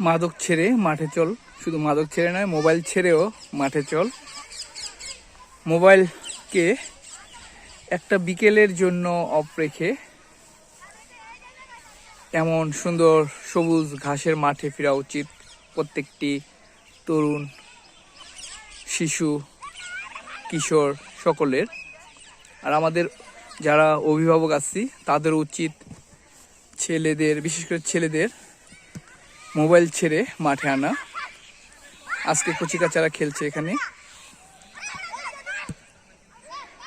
মাদক ছেড়ে মাঠে চল। শুধু মাদক ছেড়ে নয়, মোবাইল ছেড়েও মাঠে চল। মোবাইলকে একটা বিকেলের জন্য অফ রেখে এমন সুন্দর সবুজ ঘাসের মাঠে ফেরা উচিত প্রত্যেকটি তরুণ, শিশু, কিশোর সকলের। আর আমাদের যারা অভিভাবক আছি, তাদের উচিত ছেলেদের, বিশেষ করে ছেলেদের মোবাইল ছেড়ে মাঠে আনা। আজকে কচিকাচারা খেলছে এখানে।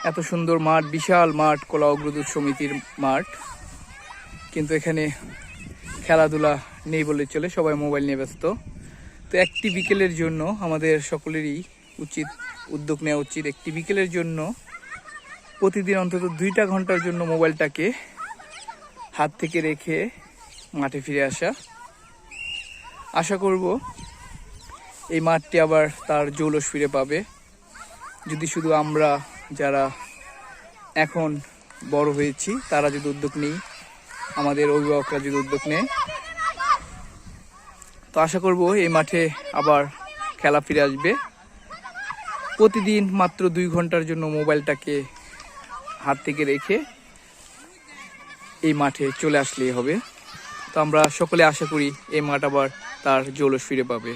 এত সুন্দর মাঠ, বিশাল মাঠ, কলা অগ্রদূত সমিতির মাঠ। কিন্তু এখানে খেলাধুলা নেই বলে চলে, সবাই মোবাইল নিয়ে ব্যস্ত। তো একটি বিকেলের জন্য আমাদের সকলেরই উচিত, উদ্যোগ নেওয়া উচিত। একটি বিকেলের জন্য প্রতিদিন অন্তত দুইটা ঘণ্টার জন্য মোবাইলটাকে হাত থেকে রেখে মাঠে ফিরে আসা। আশা করব এই মাঠটি আবার তার জৌলস ফিরে পাবে। যদি শুধু আমরা যারা এখন বড় হয়েছি, তারা যদি উদ্যোগ নিই, আমাদের অভিভাবকরা যদি উদ্যোগ নেয়, তো আশা করব এই মাঠে আবার খেলা ফিরে আসবে। প্রতিদিন মাত্র দুই ঘণ্টার জন্য মোবাইলটাকে হাত থেকে রেখে এই মাঠে চলে আসলেই হবে। তো আমরা সকলে আশা করি এই মাঠ আবার তার জৌলস ফিরে পাবে।